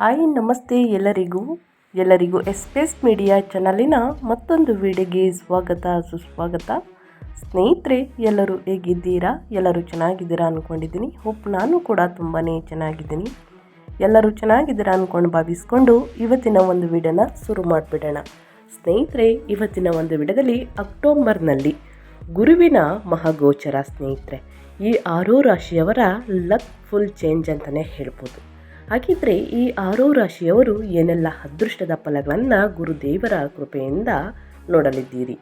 Hi, ನಮಸ್ತೆ ಎಲ್ಲರಿಗೂ. ಎಲ್ಲರಿಗೂ ಎಸ್ಪೇಸ್ ಮೀಡಿಯಾ ಚಾನಲಿನ ಮತ್ತೊಂದು ವಿಡಿಯೋಗೆ ಸ್ವಾಗತ, ಸುಸ್ವಾಗತ. ಸ್ನೇಹಿತರೆ, ಎಲ್ಲರೂ ಹೇಗಿದ್ದೀರಾ? ಎಲ್ಲರೂ ಚೆನ್ನಾಗಿದ್ದೀರಾ ಅಂದ್ಕೊಂಡಿದ್ದೀನಿ ಹೋಪ್ ನಾನು ಕೂಡ ತುಂಬಾ ಚೆನ್ನಾಗಿದ್ದೀನಿ. ಎಲ್ಲರೂ ಚೆನ್ನಾಗಿದ್ದೀರಾ ಅಂದ್ಕೊಂಡು ಭಾವಿಸ್ಕೊಂಡು ಇವತ್ತಿನ ಒಂದು ವಿಡಿಯೋನ ಶುರು ಮಾಡಿಬಿಡೋಣ. ಸ್ನೇಹಿತರೆ, ಇವತ್ತಿನ ಒಂದು ವಿಡದಲ್ಲಿ ಅಕ್ಟೋಬರ್ನಲ್ಲಿ ಗುರುವಿನ ಮಹಾಗೋಚರ ಸ್ನೇಹಿತರೆ. ಈ ಆರೋ ರಾಶಿಯವರ ಲಕ್ ಫುಲ್ ಚೇಂಜ್ ಅಂತಲೇ ಹೇಳ್ಬೋದು. ಹಾಗಿದ್ರೆ ಈ ಆರೋ ರಾಶಿಯವರು ಏನೆಲ್ಲ ಅದೃಷ್ಟದ ಫಲಗಳನ್ನು ಗುರುದೇವರ ಕೃಪೆಯಿಂದ ನೋಡಲಿದ್ದೀರಿ?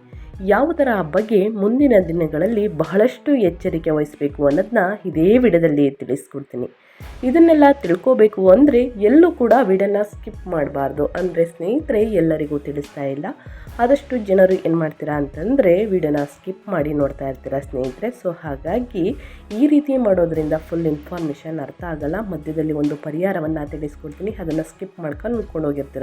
ಯಾವುದರ ಬಗ್ಗೆ ಮುಂದಿನ ದಿನಗಳಲ್ಲಿ ಬಹಳಷ್ಟು ಎಚ್ಚರಿಕೆ ವಹಿಸಬೇಕು ಅನ್ನೋದನ್ನ ಇದೇ ವಿಡಿಯೋದಲ್ಲಿ ತಿಳಿಸ್ಕೊಡ್ತೀನಿ. ಇದನ್ನೆಲ್ಲ ತಿಳ್ಕೋಬೇಕು ಅಂದರೆ ಎಲ್ಲೂ ಕೂಡ ವಿಡನ್ನ ಸ್ಕಿಪ್ ಮಾಡಬಾರ್ದು. ಅಂದರೆ ಸ್ನೇಹಿತರೆ, ಎಲ್ಲರಿಗೂ ತಿಳಿಸ್ತಾ ಇಲ್ಲ. ಆದಷ್ಟು ಜನರು ಏನು ಮಾಡ್ತೀರಾ ಅಂತಂದರೆ ವಿಡಿಯೋನ ಸ್ಕಿಪ್ ಮಾಡಿ ನೋಡ್ತಾ ಇರ್ತೀರಾ ಸ್ನೇಹಿತರೆ? ಸೊ, ಹಾಗಾಗಿ ಈ ರೀತಿ ಮಾಡೋದ್ರಿಂದ ಫುಲ್ ಇನ್ಫಾರ್ಮೇಷನ್ ಅರ್ಥ ಆಗಲ್ಲ. ಮಧ್ಯದಲ್ಲಿ ಒಂದು ಪರಿಹಾರವನ್ನು ತಿಳಿಸ್ಕೊಡ್ತೀನಿ. ಅದನ್ನು ಸ್ಕಿಪ್ ಮಾಡ್ಕೊಂಡು ಹೋಗಿರ್ತೀರ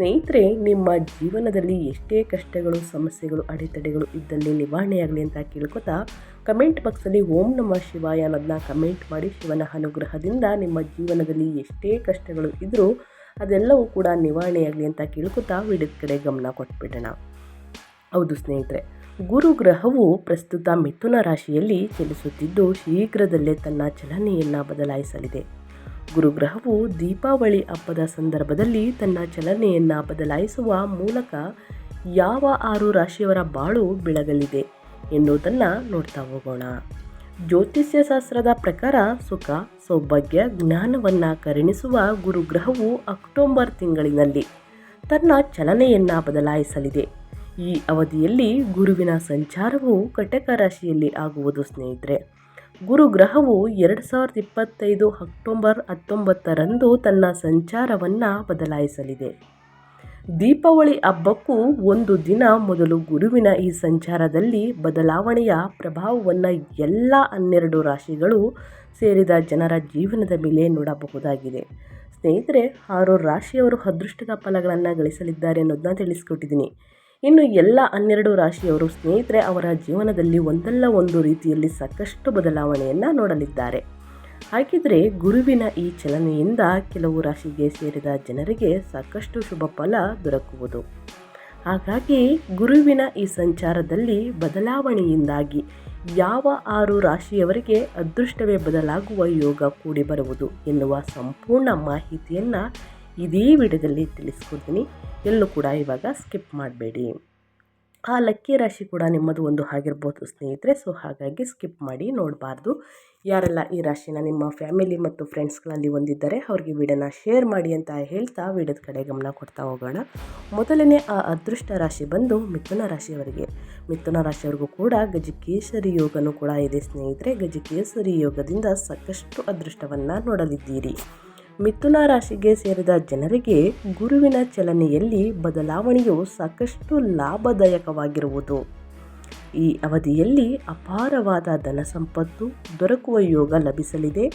ಸ್ನೇಹಿತರೆ, ನಿಮ್ಮ ಜೀವನದಲ್ಲಿ ಎಷ್ಟೇ ಕಷ್ಟಗಳು, ಸಮಸ್ಯೆಗಳು, ಅಡೆತಡೆಗಳು ಇದ್ದಲ್ಲಿ ನಿವಾರಣೆಯಾಗಲಿ ಅಂತ ಕೇಳ್ಕೊತಾ ಕಮೆಂಟ್ ಬಾಕ್ಸಲ್ಲಿ ಓಂ ನಮ ಶಿವಾಯ ಅನ್ನೋದನ್ನ ಕಮೆಂಟ್ ಮಾಡಿ ಶಿವನ ಅನುಗ್ರಹದಿಂದ ನಿಮ್ಮ ಜೀವನದಲ್ಲಿ ಎಷ್ಟೇ ಕಷ್ಟಗಳು ಇದ್ದರೂ ಅದೆಲ್ಲವೂ ಕೂಡ ನಿವಾರಣೆಯಾಗಲಿ ಅಂತ ಕೇಳ್ಕೊತಾ ವಿಡಿಯೋದ ಕಡೆ ಗಮನ ಕೊಟ್ಬಿಡೋಣ. ಹೌದು ಸ್ನೇಹಿತರೆ, ಗುರು ಗ್ರಹವು ಪ್ರಸ್ತುತ ಮಿಥುನ ರಾಶಿಯಲ್ಲಿ ಚಲಿಸುತ್ತಿದ್ದು ಶೀಘ್ರದಲ್ಲೇ ತನ್ನ ಚಲನೆಯನ್ನು ಬದಲಾಯಿಸಲಿದೆ. ಗುರುಗ್ರಹವು ದೀಪಾವಳಿ ಹಬ್ಬದ ಸಂದರ್ಭದಲ್ಲಿ ತನ್ನ ಚಲನೆಯನ್ನು ಬದಲಾಯಿಸುವ ಮೂಲಕ ಯಾವ ಆರು ರಾಶಿಯವರ ಬಾಳು ಬೆಳಗಲಿದೆ ಎನ್ನುವುದನ್ನು ನೋಡ್ತಾ ಹೋಗೋಣ. ಜ್ಯೋತಿಷ್ಯ ಶಾಸ್ತ್ರದ ಪ್ರಕಾರ ಸುಖ, ಸೌಭಾಗ್ಯ, ಜ್ಞಾನವನ್ನು ಕರುಣಿಸುವ ಗುರುಗ್ರಹವು ಅಕ್ಟೋಬರ್ ತಿಂಗಳಿನಲ್ಲಿ ತನ್ನ ಚಲನೆಯನ್ನು ಬದಲಾಯಿಸಲಿದೆ. ಈ ಅವಧಿಯಲ್ಲಿ ಗುರುವಿನ ಸಂಚಾರವು ಕಟಕ ರಾಶಿಯಲ್ಲಿ ಆಗುವುದು ಸ್ನೇಹಿತರೆ. ಗುರುಗ್ರಹವು ಎರಡು ಸಾವಿರದ ಇಪ್ಪತ್ತೈದು ಅಕ್ಟೋಬರ್ ಹತ್ತೊಂಬತ್ತರಂದು ತನ್ನ ಸಂಚಾರವನ್ನು ಬದಲಾಯಿಸಲಿದೆ. ದೀಪಾವಳಿ ಹಬ್ಬಕ್ಕೂ ಒಂದು ದಿನ ಮೊದಲು ಗುರುವಿನ ಈ ಸಂಚಾರದಲ್ಲಿ ಬದಲಾವಣೆಯ ಪ್ರಭಾವವನ್ನು ಎಲ್ಲ ಹನ್ನೆರಡು ರಾಶಿಗಳು ಸೇರಿದ ಜನರ ಜೀವನದ ಮೇಲೆ ನೋಡಬಹುದಾಗಿದೆ. ಸ್ನೇಹಿತರೆ, ಆರು ರಾಶಿಯವರು ಅದೃಷ್ಟದ ಫಲಗಳನ್ನು ಗಳಿಸಲಿದ್ದಾರೆ ಅನ್ನೋದನ್ನ ತಿಳಿಸ್ಕೊಟ್ಟಿದ್ದೀನಿ. ಇನ್ನು ಎಲ್ಲ ಹನ್ನೆರಡು ರಾಶಿಯವರು ಸ್ನೇಹಿತರೆ, ಅವರ ಜೀವನದಲ್ಲಿ ಒಂದಲ್ಲ ಒಂದು ರೀತಿಯಲ್ಲಿ ಸಾಕಷ್ಟು ಬದಲಾವಣೆಯನ್ನು ನೋಡಲಿದ್ದಾರೆ. ಹಾಗಿದ್ರೆ ಗುರುವಿನ ಈ ಚಲನೆಯಿಂದ ಕೆಲವು ರಾಶಿಗೆ ಸೇರಿದ ಜನರಿಗೆ ಸಾಕಷ್ಟು ಶುಭ ಫಲ ದೊರಕುವುದು. ಹಾಗಾಗಿ ಗುರುವಿನ ಈ ಸಂಚಾರದಲ್ಲಿ ಬದಲಾವಣೆಯಿಂದಾಗಿ ಯಾವ ಆರು ರಾಶಿಯವರಿಗೆ ಅದೃಷ್ಟವೇ ಬದಲಾಗುವ ಯೋಗ ಕೂಡಿ ಬರುವುದು ಎನ್ನುವ ಸಂಪೂರ್ಣ ಮಾಹಿತಿಯನ್ನು ಇದೇ ವಿಡಿಯೋದಲ್ಲಿ ತಿಳಿಸ್ಕೊಡ್ತೀನಿ. ಎಲ್ಲೂ ಕೂಡ ಇವಾಗ ಸ್ಕಿಪ್ ಮಾಡಬೇಡಿ. ಆ ಲಕ್ಕಿ ರಾಶಿ ಕೂಡ ನಿಮ್ಮದು ಒಂದು ಆಗಿರ್ಬೋದು ಸ್ನೇಹಿತರೆ ಸೊ ಹಾಗಾಗಿ ಸ್ಕಿಪ್ ಮಾಡಿ ನೋಡಬಾರ್ದು. ಯಾರೆಲ್ಲ ಈ ರಾಶಿನ ನಿಮ್ಮ ಫ್ಯಾಮಿಲಿ ಮತ್ತು ಫ್ರೆಂಡ್ಸ್ಗಳಲ್ಲಿ ಒಂದಿದ್ದರೆ ಅವ್ರಿಗೆ ವಿಡಿಯೋನ ಶೇರ್ ಮಾಡಿ ಅಂತ ಹೇಳ್ತಾ ವಿಡಿಯೋದ ಕಡೆ ಗಮನ ಕೊಡ್ತಾ ಹೋಗೋಣ. ಮೊದಲನೇ ಆ ಅದೃಷ್ಟ ರಾಶಿ ಬಂದು ಮಿಥುನ ರಾಶಿಯವರಿಗೆ. ಮಿಥುನ ರಾಶಿಯವರಿಗೂ ಕೂಡ ಗಜಕೇಸರಿ ಯೋಗನೂ ಕೂಡ ಇದೆ ಸ್ನೇಹಿತರೆ. ಗಜಕೇಸರಿ ಯೋಗದಿಂದ ಸಾಕಷ್ಟು ಅದೃಷ್ಟವನ್ನು ನೋಡಲಿದ್ದೀರಿ. ಮಿಥುನ ರಾಶಿಗೆ ಸೇರಿದ ಜನರಿಗೆ ಗುರುವಿನ ಚಲನೆಯಲ್ಲಿ ಬದಲಾವಣೆಯು ಸಾಕಷ್ಟು ಲಾಭದಾಯಕವಾಗಿರುವುದು. ಈ ಅವಧಿಯಲ್ಲಿ ಅಪಾರವಾದ ಧನ ಸಂಪತ್ತು ದೊರಕುವ ಯೋಗ ಲಭಿಸಲಿದೆ.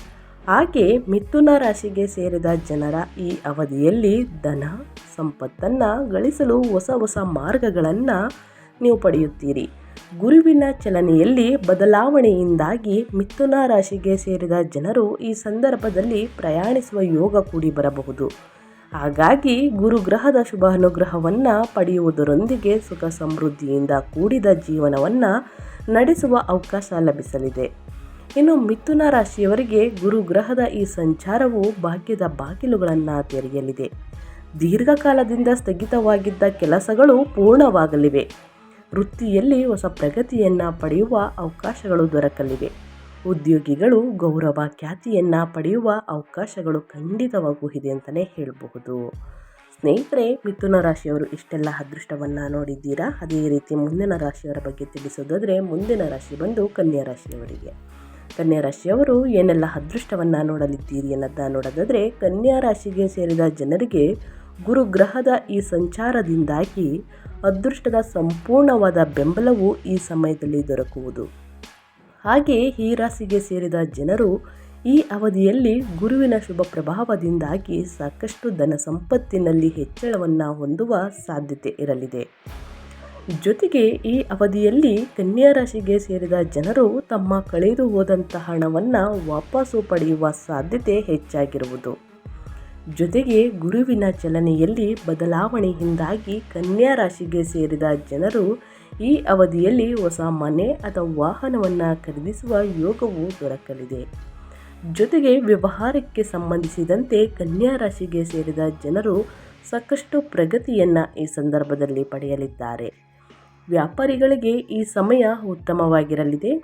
ಹಾಗೆ ಮಿಥುನ ರಾಶಿಗೆ ಸೇರಿದ ಜನರ ಈ ಅವಧಿಯಲ್ಲಿ ಧನ ಸಂಪತ್ತನ್ನು ಗಳಿಸಲು ಹೊಸ ಹೊಸ ಮಾರ್ಗಗಳನ್ನು ನೀವು ಪಡೆಯುತ್ತೀರಿ. ಗುರುವಿನ ಚಲನೆಯಲ್ಲಿ ಬದಲಾವಣೆಯಿಂದಾಗಿ ಮಿಥುನ ರಾಶಿಗೆ ಸೇರಿದ ಜನರು ಈ ಸಂದರ್ಭದಲ್ಲಿ ಪ್ರಯಾಣಿಸುವ ಯೋಗ ಕೂಡಿ ಬರಬಹುದು. ಹಾಗಾಗಿ ಗುರುಗ್ರಹದ ಶುಭ ಅನುಗ್ರಹವನ್ನು ಪಡೆಯುವುದರೊಂದಿಗೆ ಸುಖ ಸಮೃದ್ಧಿಯಿಂದ ಕೂಡಿದ ಜೀವನವನ್ನು ನಡೆಸುವ ಅವಕಾಶ ಲಭಿಸಲಿದೆ. ಇನ್ನು ಮಿಥುನ ರಾಶಿಯವರಿಗೆ ಗುರುಗ್ರಹದ ಈ ಸಂಚಾರವು ಭಾಗ್ಯದ ಬಾಗಿಲುಗಳನ್ನು ತೆರೆಯಲಿದೆ. ದೀರ್ಘಕಾಲದಿಂದ ಸ್ಥಗಿತವಾಗಿದ್ದ ಕೆಲಸಗಳು ಪೂರ್ಣವಾಗಲಿವೆ. ವೃತ್ತಿಯಲ್ಲಿ ಹೊಸ ಪ್ರಗತಿಯನ್ನು ಪಡೆಯುವ ಅವಕಾಶಗಳು ದೊರಕಲಿವೆ. ಉದ್ಯೋಗಿಗಳು ಗೌರವ ಖ್ಯಾತಿಯನ್ನು ಪಡೆಯುವ ಅವಕಾಶಗಳು ಖಂಡಿತವಾಗೂ ಇದೆ ಅಂತಲೇ ಹೇಳಬಹುದು. ಸ್ನೇಹಿತರೆ, ಮಿಥುನ ರಾಶಿಯವರು ಇಷ್ಟೆಲ್ಲ ಅದೃಷ್ಟವನ್ನು ನೋಡಿದ್ದೀರಾ? ಅದೇ ರೀತಿ ಮುಂದಿನ ರಾಶಿಯವರ ಬಗ್ಗೆ ತಿಳಿಸೋದಾದರೆ, ಮುಂದಿನ ರಾಶಿ ಬಂದು ಕನ್ಯಾ ರಾಶಿಯವರಿಗೆ. ಕನ್ಯಾ ರಾಶಿಯವರು ಏನೆಲ್ಲ ಅದೃಷ್ಟವನ್ನು ನೋಡಲಿದ್ದೀರಿ ಅನ್ನೋದನ್ನ ನೋಡೋದಾದರೆ, ಕನ್ಯಾ ರಾಶಿಗೆ ಸೇರಿದ ಜನರಿಗೆ ಗುರುಗ್ರಹದ ಈ ಸಂಚಾರದಿಂದಾಗಿ ಅದೃಷ್ಟದ ಸಂಪೂರ್ಣವಾದ ಬೆಂಬಲವು ಈ ಸಮಯದಲ್ಲಿ ದೊರಕುವುದು. ಹಾಗೆ ಈ ರಾಶಿಗೆ ಸೇರಿದ ಜನರು ಈ ಅವಧಿಯಲ್ಲಿ ಗುರುವಿನ ಶುಭ ಪ್ರಭಾವದಿಂದಾಗಿ ಸಾಕಷ್ಟು ಧನ ಸಂಪತ್ತಿನಲ್ಲಿ ಹೆಚ್ಚಳವನ್ನು ಹೊಂದುವ ಸಾಧ್ಯತೆ ಇರಲಿದೆ. ಜೊತೆಗೆ ಈ ಅವಧಿಯಲ್ಲಿ ಕನ್ಯಾ ರಾಶಿಗೆ ಸೇರಿದ ಜನರು ತಮ್ಮ ಕಳೆದು ಹೋದಂತಹ ಹಣವನ್ನು ವಾಪಸ್ಸು ಪಡೆಯುವ ಸಾಧ್ಯತೆ ಹೆಚ್ಚಾಗಿರುವುದು. ಜೊತೆಗೆ ಗುರುವಿನ ಚಲನೆಯಲ್ಲಿ ಬದಲಾವಣೆಯಿಂದಾಗಿ ಕನ್ಯಾ ರಾಶಿಗೆ ಸೇರಿದ ಜನರು ಈ ಅವಧಿಯಲ್ಲಿ ಹೊಸ ಮನೆ ಅಥವಾ ವಾಹನವನ್ನು ಖರೀದಿಸುವ ಯೋಗವು ದೊರಕಲಿದೆ. ಜೊತೆಗೆ ವ್ಯವಹಾರಕ್ಕೆ ಸಂಬಂಧಿಸಿದಂತೆ ಕನ್ಯಾ ರಾಶಿಗೆ ಸೇರಿದ ಜನರು ಸಾಕಷ್ಟು ಪ್ರಗತಿಯನ್ನು ಈ ಸಂದರ್ಭದಲ್ಲಿ ಪಡೆಯಲಿದ್ದಾರೆ. ವ್ಯಾಪಾರಿಗಳಿಗೆ ಈ ಸಮಯ ಉತ್ತಮವಾಗಿರಲಿದೆ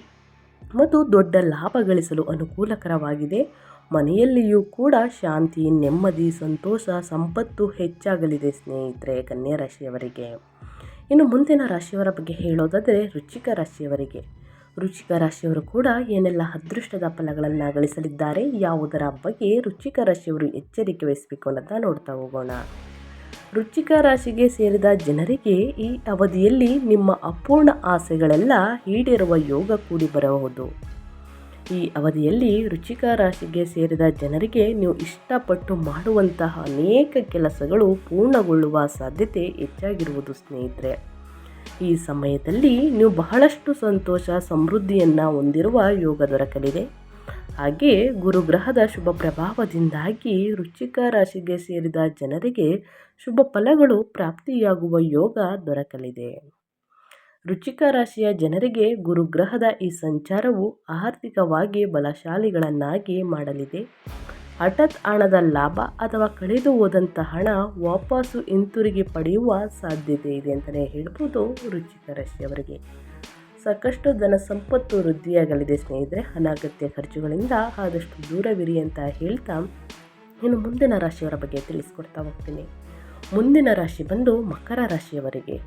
ಮತ್ತು ದೊಡ್ಡ ಲಾಭ ಗಳಿಸಲು ಅನುಕೂಲಕರವಾಗಿದೆ. ಮನೆಯಲ್ಲಿಯೂ ಕೂಡ ಶಾಂತಿ, ನೆಮ್ಮದಿ, ಸಂತೋಷ, ಸಂಪತ್ತು ಹೆಚ್ಚಾಗಲಿದೆ ಸ್ನೇಹಿತರೆ ಕನ್ಯಾ ರಾಶಿಯವರಿಗೆ. ಇನ್ನು ಮುಂದಿನ ರಾಶಿಯವರ ಬಗ್ಗೆ ಹೇಳೋದಾದರೆ ರುಚಿಕ ರಾಶಿಯವರಿಗೆ. ರುಚಿಕ ರಾಶಿಯವರು ಕೂಡ ಏನೆಲ್ಲ ಅದೃಷ್ಟದ ಫಲಗಳನ್ನು ಗಳಿಸಲಿದ್ದಾರೆ ಯಾವುದರ ಬಗ್ಗೆ ರುಚಿಕ ರಾಶಿಯವರು ಎಚ್ಚರಿಕೆ ವಹಿಸಬೇಕು ಅನ್ನೋದನ್ನ ನೋಡ್ತಾ ಹೋಗೋಣ. ರುಚಿಕ ರಾಶಿಗೆ ಸೇರಿದ ಜನರಿಗೆ ಈ ಅವಧಿಯಲ್ಲಿ ನಿಮ್ಮ ಅಪೂರ್ಣ ಆಸೆಗಳೆಲ್ಲ ಈಡೇರುವ ಯೋಗ ಕೂಡಿ ಬರಬಹುದು. ಈ ಅವಧಿಯಲ್ಲಿ ರುಚಿಕ ರಾಶಿಗೆ ಸೇರಿದ ಜನರಿಗೆ ನೀವು ಇಷ್ಟಪಟ್ಟು ಮಾಡುವಂತಹ ಅನೇಕ ಕೆಲಸಗಳು ಪೂರ್ಣಗೊಳ್ಳುವ ಸಾಧ್ಯತೆ ಹೆಚ್ಚಾಗಿರುವುದು ಸ್ನೇಹಿತರೆ. ಈ ಸಮಯದಲ್ಲಿ ನೀವು ಬಹಳಷ್ಟು ಸಂತೋಷ, ಸಮೃದ್ಧಿಯನ್ನು ಹೊಂದಿರುವ ಯೋಗ ದೊರಕಲಿದೆ. ಹಾಗೆ ಗುರುಗ್ರಹದ ಶುಭ ಪ್ರಭಾವದಿಂದಾಗಿ ರುಚಿಕ ರಾಶಿಗೆ ಸೇರಿದ ಜನರಿಗೆ ಶುಭ ಫಲಗಳು ಪ್ರಾಪ್ತಿಯಾಗುವ ಯೋಗ ದೊರಕಲಿದೆ. ರುಚಿಕ ರಾಶಿಯ ಜನರಿಗೆ ಗುರುಗ್ರಹದ ಈ ಸಂಚಾರವು ಆರ್ಥಿಕವಾಗಿ ಬಲಶಾಲಿಗಳನ್ನಾಗಿ ಮಾಡಲಿದೆ. ಹಠಾತ್ ಹಣದ ಲಾಭ ಅಥವಾ ಕಳೆದು ಹೋದಂಥ ಹಣ ವಾಪಸ್ಸು ಹಿಂತಿರುಗಿ ಪಡೆಯುವ ಸಾಧ್ಯತೆ ಇದೆ ಅಂತಲೇ ಹೇಳ್ಬೋದು ರುಚಿಕ ರಾಶಿಯವರಿಗೆ ಸಾಕಷ್ಟು ಧನ ಸಂಪತ್ತು ವೃದ್ಧಿಯಾಗಲಿದೆ ಸ್ನೇಹಿತರೆ. ಅನಗತ್ಯ ಖರ್ಚುಗಳಿಂದ ಆದಷ್ಟು ದೂರವಿರಿ ಅಂತ ಹೇಳ್ತಾ ಇನ್ನು ಮುಂದಿನ ರಾಶಿಯವರ ಬಗ್ಗೆ ತಿಳಿಸ್ಕೊಡ್ತಾ ಹೋಗ್ತೀನಿ. ಮುಂದಿನ ರಾಶಿ ಬಂದು ಮಕರ ರಾಶಿಯವರಿಗೆ.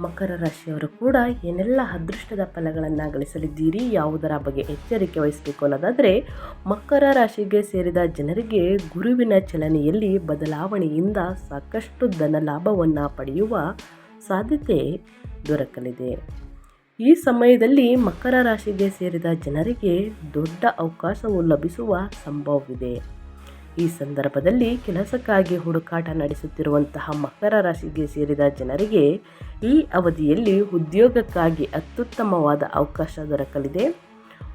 ಮಕರ ರಾಶಿಯವರು ಕೂಡ ಏನೆಲ್ಲ ಅದೃಷ್ಟದ ಫಲಗಳನ್ನು ಗಳಿಸಲಿದ್ದೀರಿ ಯಾವುದರ ಬಗ್ಗೆ ಎಚ್ಚರಿಕೆ ವಹಿಸಬೇಕು ಅನ್ನೋದಾದರೆ, ಮಕರ ರಾಶಿಗೆ ಸೇರಿದ ಜನರಿಗೆ ಗುರುವಿನ ಚಲನೆಯಲ್ಲಿ ಬದಲಾವಣೆಯಿಂದ ಸಾಕಷ್ಟು ಧನ ಲಾಭವನ್ನು ಪಡೆಯುವ ಸಾಧ್ಯತೆ ದೊರಕಲಿದೆ. ಈ ಸಮಯದಲ್ಲಿ ಮಕರ ರಾಶಿಗೆ ಸೇರಿದ ಜನರಿಗೆ ದೊಡ್ಡ ಅವಕಾಶವು ಲಭಿಸುವ ಸಂಭವವಿದೆ. ಈ ಸಂದರ್ಭದಲ್ಲಿ ಕೆಲಸಕ್ಕಾಗಿ ಹುಡುಕಾಟ ನಡೆಸುತ್ತಿರುವಂತಹ ಮಕರ ರಾಶಿಗೆ ಸೇರಿದ ಜನರಿಗೆ ಈ ಅವಧಿಯಲ್ಲಿ ಉದ್ಯೋಗಕ್ಕಾಗಿ ಅತ್ಯುತ್ತಮವಾದ ಅವಕಾಶ ದೊರಕಲಿದೆ.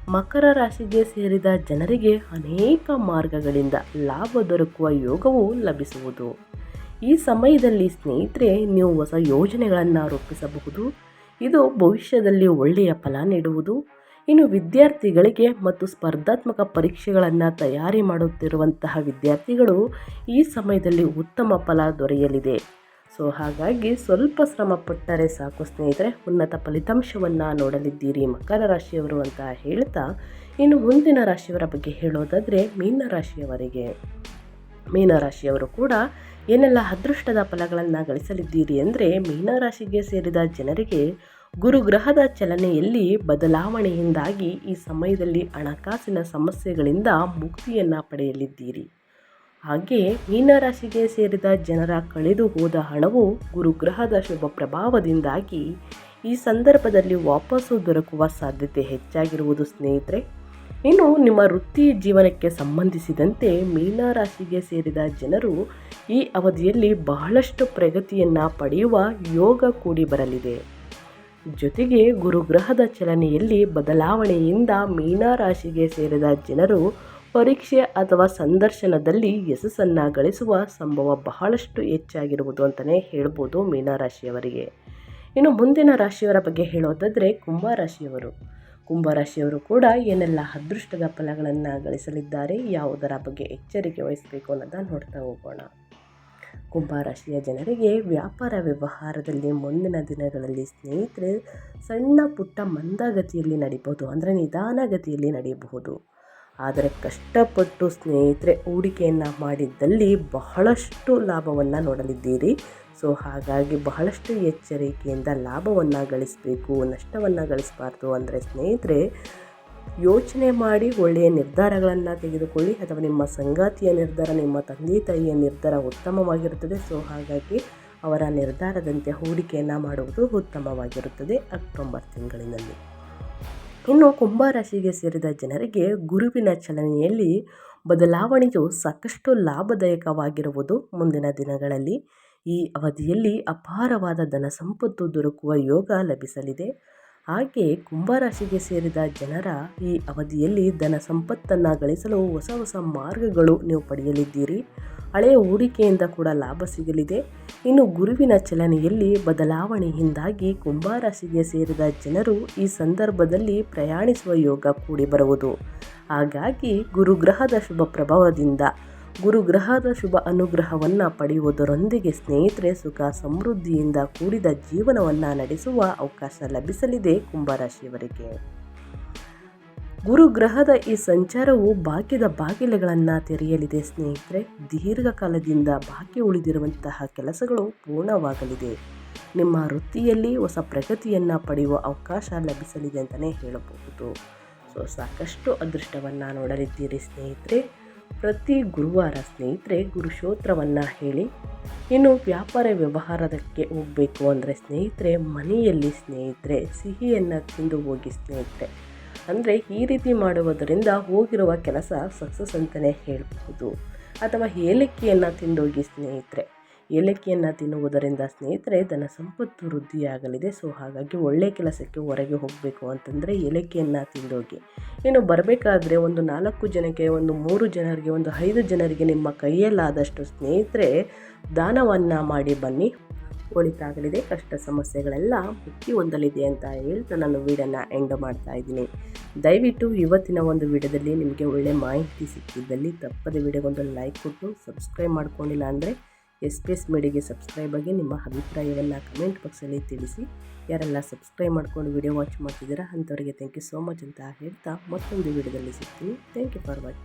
ಮಕರ ರಾಶಿಗೆ ಸೇರಿದ ಜನರಿಗೆ ಅನೇಕ ಮಾರ್ಗಗಳಿಂದ ಲಾಭ ದೊರಕುವ ಯೋಗವು ಲಭಿಸುವುದು. ಈ ಸಮಯದಲ್ಲಿ ಸ್ನೇಹಿತರೆ, ನೀವು ಹೊಸ ಯೋಜನೆಗಳನ್ನು ರೂಪಿಸಬಹುದು. ಇದು ಭವಿಷ್ಯದಲ್ಲಿ ಒಳ್ಳೆಯ ಫಲ ನೀಡುವುದು. ಇನ್ನು ವಿದ್ಯಾರ್ಥಿಗಳಿಗೆ ಮತ್ತು ಸ್ಪರ್ಧಾತ್ಮಕ ಪರೀಕ್ಷೆಗಳನ್ನು ತಯಾರಿ ಮಾಡುತ್ತಿರುವಂತಹ ವಿದ್ಯಾರ್ಥಿಗಳು ಈ ಸಮಯದಲ್ಲಿ ಉತ್ತಮ ಫಲ ದೊರೆಯಲಿದೆ. ಸೊ, ಹಾಗಾಗಿ ಸ್ವಲ್ಪ ಶ್ರಮ ಪಟ್ಟರೆ ಸಾಕು ಸ್ನೇಹಿತರೆ, ಉನ್ನತ ಫಲಿತಾಂಶವನ್ನು ನೋಡಲಿದ್ದೀರಿ ಮಕರ ರಾಶಿಯವರು ಅಂತ ಹೇಳ್ತಾ, ಇನ್ನು ಮುಂದಿನ ರಾಶಿಯವರ ಬಗ್ಗೆ ಹೇಳೋದಾದರೆ ಮೀನರಾಶಿಯವರಿಗೆ ಮೀನರಾಶಿಯವರು ಕೂಡ ಏನೆಲ್ಲ ಅದೃಷ್ಟದ ಫಲಗಳನ್ನು ಗಳಿಸಲಿದ್ದೀರಿ ಅಂದರೆ ಮೀನರಾಶಿಗೆ ಸೇರಿದ ಜನರಿಗೆ ಗುರುಗ್ರಹದ ಚಲನೆಯಲ್ಲಿ ಬದಲಾವಣೆಯಿಂದಾಗಿ ಈ ಸಮಯದಲ್ಲಿ ಹಣಕಾಸಿನ ಸಮಸ್ಯೆಗಳಿಂದ ಮುಕ್ತಿಯನ್ನು ಪಡೆಯಲಿದ್ದೀರಿ. ಹಾಗೆ ಮೀನರಾಶಿಗೆ ಸೇರಿದ ಜನರ ಕಳೆದು ಹೋದ ಹಣವು ಗುರುಗ್ರಹದ ಶುಭ ಪ್ರಭಾವದಿಂದಾಗಿ ಈ ಸಂದರ್ಭದಲ್ಲಿ ವಾಪಸ್ಸು ದೊರಕುವ ಸಾಧ್ಯತೆ ಹೆಚ್ಚಾಗಿರುವುದು ಸ್ನೇಹಿತರೆ. ಇನ್ನು ನಿಮ್ಮ ವೃತ್ತಿ ಜೀವನಕ್ಕೆ ಸಂಬಂಧಿಸಿದಂತೆ ಮೀನರಾಶಿಗೆ ಸೇರಿದ ಜನರು ಈ ಅವಧಿಯಲ್ಲಿ ಬಹಳಷ್ಟು ಪ್ರಗತಿಯನ್ನು ಪಡೆಯುವ ಯೋಗ ಕೂಡಿ ಬರಲಿದೆ. ಜೊತೆಗೆ ಗುರುಗ್ರಹದ ಚಲನೆಯಲ್ಲಿ ಬದಲಾವಣೆಯಿಂದ ಮೀನರಾಶಿಗೆ ಸೇರಿದ ಜನರು ಪರೀಕ್ಷೆ ಅಥವಾ ಸಂದರ್ಶನದಲ್ಲಿ ಯಶಸ್ಸನ್ನು ಗಳಿಸುವ ಸಂಭವ ಬಹಳಷ್ಟು ಹೆಚ್ಚಾಗಿರುವುದು ಅಂತಲೇ ಹೇಳ್ಬೋದು ಮೀನರಾಶಿಯವರಿಗೆ ಇನ್ನು ಮುಂದಿನ ರಾಶಿಯವರ ಬಗ್ಗೆ ಹೇಳೋದಾದರೆ ಕುಂಭರಾಶಿಯವರು ಕುಂಭರಾಶಿಯವರು ಕೂಡ ಏನೆಲ್ಲ ಅದೃಷ್ಟದ ಫಲಗಳನ್ನು ಗಳಿಸಲಿದ್ದಾರೆ, ಯಾವುದರ ಬಗ್ಗೆ ಎಚ್ಚರಿಕೆ ವಹಿಸಬೇಕು ಅನ್ನೋದನ್ನು ನೋಡ್ತಾ ಹೋಗೋಣ. ಕುಂಭರಾಶಿಯ ಜನರಿಗೆ ವ್ಯಾಪಾರ ವ್ಯವಹಾರದಲ್ಲಿ ಮುಂದಿನ ದಿನಗಳಲ್ಲಿ ಸ್ನೇಹಿತರೆ, ಸಣ್ಣ ಪುಟ್ಟ ಮಂದಗತಿಯಲ್ಲಿ ನಡೀಬೋದು ಅಂದರೆ ನಿಧಾನಗತಿಯಲ್ಲಿ ನಡೆಯಬಹುದು ಆದರೆ ಕಷ್ಟಪಟ್ಟು ಸ್ನೇಹಿತರೆ, ಹೂಡಿಕೆಯನ್ನು ಮಾಡಿದ್ದಲ್ಲಿ ಬಹಳಷ್ಟು ಲಾಭವನ್ನು ನೋಡಲಿದ್ದೀರಿ. ಸೊ, ಹಾಗಾಗಿ ಬಹಳಷ್ಟು ಎಚ್ಚರಿಕೆಯಿಂದ ಲಾಭವನ್ನು ಗಳಿಸಬೇಕು, ನಷ್ಟವನ್ನು ಗಳಿಸಬಾರ್ದು ಅಂದರೆ ಸ್ನೇಹಿತರೆ ಯೋಚನೆ ಮಾಡಿ ಒಳ್ಳೆಯ ನಿರ್ಧಾರಗಳನ್ನು ತೆಗೆದುಕೊಳ್ಳಿ ಅಥವಾ ನಿಮ್ಮ ಸಂಗಾತಿಯ ನಿರ್ಧಾರ, ನಿಮ್ಮ ತಂದೆ ತಾಯಿಯ ನಿರ್ಧಾರ ಉತ್ತಮವಾಗಿರುತ್ತದೆ. ಸೊ ಹಾಗಾಗಿ ಅವರ ನಿರ್ಧಾರದಂತೆ ಹೂಡಿಕೆಯನ್ನು ಮಾಡುವುದು ಉತ್ತಮವಾಗಿರುತ್ತದೆ ಅಕ್ಟೋಬರ್ ತಿಂಗಳಿನಲ್ಲಿ. ಇನ್ನು ಕುಂಭರಾಶಿಗೆ ಸೇರಿದ ಜನರಿಗೆ ಗುರುವಿನ ಚಲನೆಯಲ್ಲಿ ಬದಲಾವಣೆಯು ಸಾಕಷ್ಟು ಲಾಭದಾಯಕವಾಗಿರುವುದು ಮುಂದಿನ ದಿನಗಳಲ್ಲಿ. ಈ ಅವಧಿಯಲ್ಲಿ ಅಪಾರವಾದ ಧನ ಸಂಪತ್ತು ದೊರಕುವ ಯೋಗ ಲಭಿಸಲಿದೆ. ಹಾಗೆ ಕುಂಭರಾಶಿಗೆ ಸೇರಿದ ಜನರ ಈ ಅವಧಿಯಲ್ಲಿ ಧನ ಸಂಪತ್ತನ್ನು ಗಳಿಸಲು ಹೊಸ ಹೊಸ ಮಾರ್ಗಗಳು ನೀವು ಪಡೆಯಲಿದ್ದೀರಿ. ಹಳೆಯ ಹೂಡಿಕೆಯಿಂದ ಕೂಡ ಲಾಭ ಸಿಗಲಿದೆ. ಇನ್ನು ಗುರುವಿನ ಚಲನೆಯಲ್ಲಿ ಬದಲಾವಣೆಯಿಂದಾಗಿ ಕುಂಭರಾಶಿಗೆ ಸೇರಿದ ಜನರು ಈ ಸಂದರ್ಭದಲ್ಲಿ ಪ್ರಯಾಣಿಸುವ ಯೋಗ ಕೂಡಿ ಬರುವುದು. ಹಾಗಾಗಿ ಗುರುಗ್ರಹದ ಶುಭ ಪ್ರಭಾವದಿಂದ ಗುರುಗ್ರಹದ ಶುಭ ಅನುಗ್ರಹವನ್ನು ಪಡೆಯುವುದರೊಂದಿಗೆ ಸ್ನೇಹಿತರೆ, ಸುಖ ಸಮೃದ್ಧಿಯಿಂದ ಕೂಡಿದ ಜೀವನವನ್ನು ನಡೆಸುವ ಅವಕಾಶ ಲಭಿಸಲಿದೆ ಕುಂಭರಾಶಿಯವರಿಗೆ. ಗುರುಗ್ರಹದ ಈ ಸಂಚಾರವು ಬಾಕಿದ ಬಾಗಿಲುಗಳನ್ನು ತೆರೆಯಲಿದೆ ಸ್ನೇಹಿತರೆ. ದೀರ್ಘಕಾಲದಿಂದ ಬಾಕಿ ಉಳಿದಿರುವಂತಹ ಕೆಲಸಗಳು ಪೂರ್ಣವಾಗಲಿದೆ. ನಿಮ್ಮ ವೃತ್ತಿಯಲ್ಲಿ ಹೊಸ ಪ್ರಗತಿಯನ್ನು ಪಡೆಯುವ ಅವಕಾಶ ಲಭಿಸಲಿದೆ ಅಂತಲೇ ಹೇಳಬಹುದು. ಸೊ, ಸಾಕಷ್ಟು ಅದೃಷ್ಟವನ್ನು ನೋಡಲಿದ್ದೀರಿ ಸ್ನೇಹಿತರೆ. ಪ್ರತಿ ಗುರುವಾರ ಸ್ನೇಹಿತರೆ ಗುರುಶೋತ್ರವನ್ನು ಹೇಳಿ, ಇನ್ನು ವ್ಯಾಪಾರ ವ್ಯವಹಾರದಕ್ಕೆ ಹೋಗಬೇಕು ಅಂದರೆ ಸ್ನೇಹಿತರೆ, ಮನೆಯಲ್ಲಿ ಸ್ನೇಹಿತರೆ, ಸಿಹಿಯನ್ನು ತಿಂದು ಹೋಗಿ ಸ್ನೇಹಿತರೆ. ಅಂದರೆ ಈ ರೀತಿ ಮಾಡುವುದರಿಂದ ಹೋಗಿರುವ ಕೆಲಸ ಸಕ್ಸಸ್ ಅಂತಲೇ ಹೇಳಬಹುದು. ಅಥವಾ ಏಲಕ್ಕಿಯನ್ನು ತಿಂದೋಗಿ ಸ್ನೇಹಿತರೆ. ಏಲಕ್ಕಿಯನ್ನು ತಿನ್ನುವುದರಿಂದ ಸ್ನೇಹಿತರೆ, ಧನ ಸಂಪತ್ತು ವೃದ್ಧಿಯಾಗಲಿದೆ. ಸೊ, ಹಾಗಾಗಿ ಒಳ್ಳೆಯ ಕೆಲಸಕ್ಕೆ ಹೊರಗೆ ಹೋಗಬೇಕು ಅಂತಂದರೆ ಏಲಕ್ಕಿಯನ್ನು ತಿಂದೋಗಿ. ಇನ್ನು ಬರಬೇಕಾದ್ರೆ ಒಂದು ನಾಲ್ಕು ಜನಕ್ಕೆ, ಒಂದು ಮೂರು ಜನರಿಗೆ, ಒಂದು ಐದು ಜನರಿಗೆ ನಿಮ್ಮ ಕೈಯಲ್ಲಾದಷ್ಟು ಸ್ನೇಹಿತರೆ, ದಾನವನ್ನು ಮಾಡಿ ಬನ್ನಿ. ಒಳಿತಾಗಲಿದೆ, ಕಷ್ಟ ಸಮಸ್ಯೆಗಳೆಲ್ಲ ಮುಕ್ತಿ ಹೊಂದಲಿದೆ ಅಂತ ಹೇಳ್ತಾ ನಾನು ವೀಡಿಯೋನ ಎಂಡ್ ಮಾಡ್ತಾ ಇದ್ದೀನಿ. ದಯವಿಟ್ಟು ಇವತ್ತಿನ ಒಂದು ವಿಡಿಯೋದಲ್ಲಿ ನಿಮಗೆ ಒಳ್ಳೆ ಮಾಹಿತಿ ಸಿಕ್ಕಿದ್ದಲ್ಲಿ ತಪ್ಪದೆ ವಿಡಿಯೋಗೊಂದು ಲೈಕ್ ಕೊಟ್ಟು ಸಬ್ಸ್ಕ್ರೈಬ್ ಮಾಡ್ಕೊಂಡಿಲ್ಲ ಅಂದರೆ ಎಸ್ ಪಿ ಎಸ್ ಮೇಡಿಗೆ ಸಬ್ಸ್ಕ್ರೈಬ್ ಆಗಿ ನಿಮ್ಮ ಅಭಿಪ್ರಾಯವನ್ನು ಕಮೆಂಟ್ ಬಾಕ್ಸಲ್ಲಿ ತಿಳಿಸಿ. ಯಾರೆಲ್ಲ ಸಬ್ಸ್ಕ್ರೈಬ್ ಮಾಡ್ಕೊಂಡು ವಿಡಿಯೋ ವಾಚ್ ಮಾಡ್ತಿದ್ದೀರಾ, ಅಂಥವರಿಗೆ ಥ್ಯಾಂಕ್ ಯು ಸೋ ಮಚ್ ಅಂತ ಹೇಳ್ತಾ ಮತ್ತೊಂದು ವಿಡಿಯೋದಲ್ಲಿ ಸಿಗ್ತೀನಿ. Thank you for watching